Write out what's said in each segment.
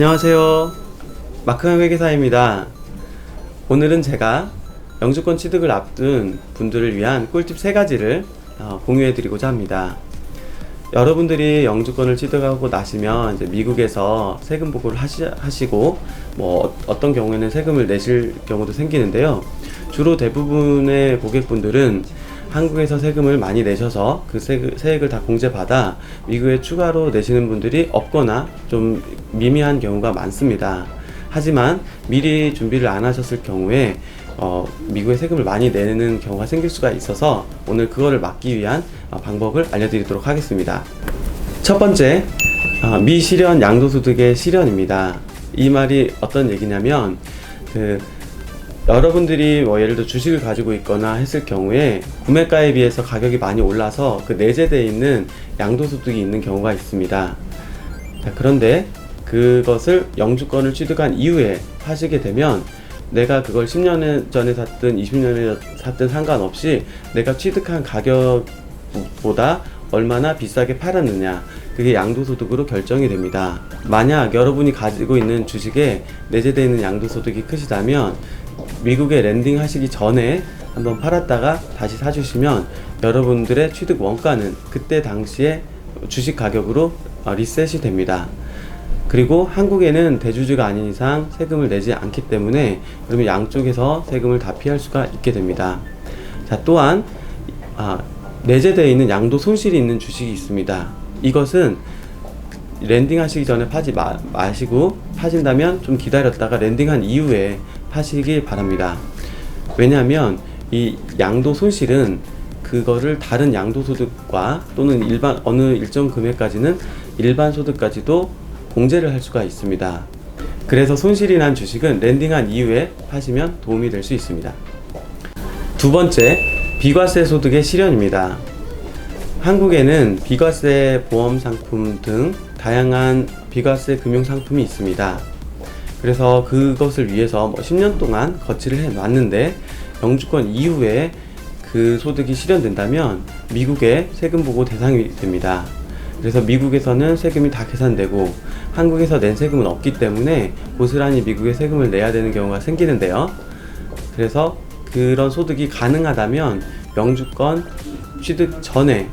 안녕하세요. 마크한 회계사입니다. 오늘은 제가 영주권 취득을 앞둔 분들을 위한 꿀팁 세 가지를 어, 공유해 드리고자 합니다. 여러분들이 영주권을 취득하고 나시면 이제 미국에서 세금 보고를 하시, 하시고 뭐 어- 어떤 경우에는 세금을 내실 경우도 생기는데요. 주로 대부분의 고객분들은 한국에서 세금을 많이 내셔서 그 세액을 다 공제받아 미국에 추가로 내시는 분들이 없거나 좀 미미한 경우가 많습니다. 하지만 미리 준비를 안 하셨을 경우에 어, 미국에 세금을 많이 내는 경우가 생길 수가 있어서 오늘 그거를 막기 위한 어, 방법을 알려드리도록 하겠습니다. 첫 번째, 어, 미실현 양도소득의 실현입니다. 이 말이 어떤 얘기냐면 그 여러분들이 뭐 예를 들어 주식을 가지고 있거나 했을 경우에 구매가에 비해서 가격이 많이 올라서 그 내재되어 있는 양도소득이 있는 경우가 있습니다. 자, 그런데 그것을 영주권을 취득한 이후에 하시게 되면 내가 그걸 10년 전에 샀든 20년에 샀든 상관없이 내가 취득한 가격보다 얼마나 비싸게 팔았느냐 그게 양도소득으로 결정이 됩니다. 만약 여러분이 가지고 있는 주식에 내재되어 있는 양도소득이 크시다면 미국에 랜딩 하시기 전에 한번 팔았다가 다시 사주시면 여러분들의 취득 원가는 그때 당시에 주식 가격으로 어, 리셋이 됩니다. 그리고 한국에는 대주주가 아닌 이상 세금을 내지 않기 때문에 그러면 양쪽에서 세금을 다 피할 수가 있게 됩니다. 자, 또한 아, 내재되어 있는 양도 손실이 있는 주식이 있습니다. 이것은 랜딩 하시기 전에 파지 마, 마시고 파신다면 좀 기다렸다가 랜딩한 이후에 파시길 바랍니다. 왜냐하면 이 양도 손실은 그거를 다른 양도 소득과 또는 일반 어느 일정 금액까지는 일반 소득까지도 공제를 할 수가 있습니다. 그래서 손실이 난 주식은 랜딩한 이후에 파시면 도움이 될 수 있습니다. 두 번째, 비과세 소득의 실현입니다. 한국에는 비과세 보험 상품 등 다양한 비과세 금융 상품이 있습니다. 그래서 그것을 위해서 뭐 10년 동안 거치를 해 놨는데 영주권 이후에 그 소득이 실현된다면 미국의 세금 보고 대상이 됩니다. 그래서 미국에서는 세금이 다 계산되고 한국에서 낸 세금은 없기 때문에 고스란히 미국에 세금을 내야 되는 경우가 생기는데요. 그래서 그런 소득이 가능하다면 영주권 취득 전에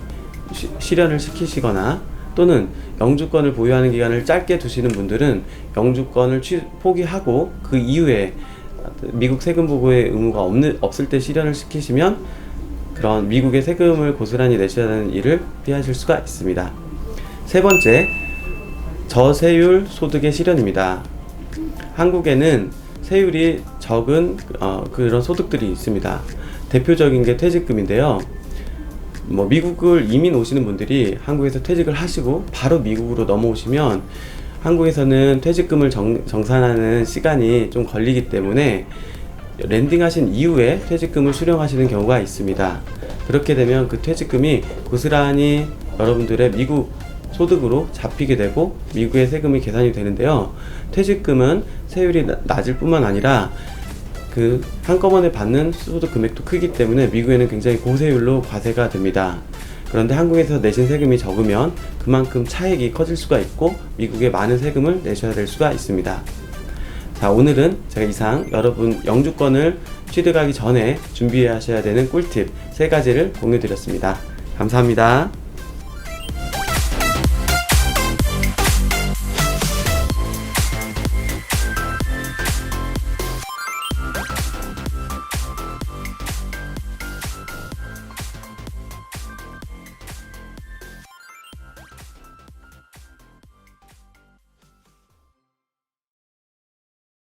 시- 실현을 시키시거나 또는 영주권을 보유하는 기간을 짧게 두시는 분들은 영주권을 취, 포기하고 그 이후에 미국 세금 보고의 의무가 없는, 없을 때 실현을 시키시면 그런 미국의 세금을 고스란히 내셔야 하는 일을 피하실 수가 있습니다. 세 번째, 저세율 소득의 실현입니다. 한국에는 세율이 적은 어, 그런 소득들이 있습니다. 대표적인 게 퇴직금인데요. 뭐 미국을 이민 오시는 분들이 한국에서 퇴직을 하시고 바로 미국으로 넘어오시면 한국에서는 퇴직금을 정, 정산하는 시간이 좀 걸리기 때문에 랜딩하신 이후에 퇴직금을 수령하시는 경우가 있습니다. 그렇게 되면 그 퇴직금이 고스란히 여러분들의 미국 소득으로 잡히게 되고 미국의 세금이 계산이 되는데요. 퇴직금은 세율이 나- 낮을 뿐만 아니라 그 한꺼번에 받는 소득 금액도 크기 때문에 미국에는 굉장히 고세율로 과세가 됩니다. 그런데 한국에서 내신 세금이 적으면 그만큼 차액이 커질 수가 있고 미국에 많은 세금을 내셔야 될 수가 있습니다. 자, 오늘은 제가 이상 여러분 영주권을 취득하기 전에 준비하셔야 되는 꿀팁 세 가지를 공유 드렸습니다. 감사합니다.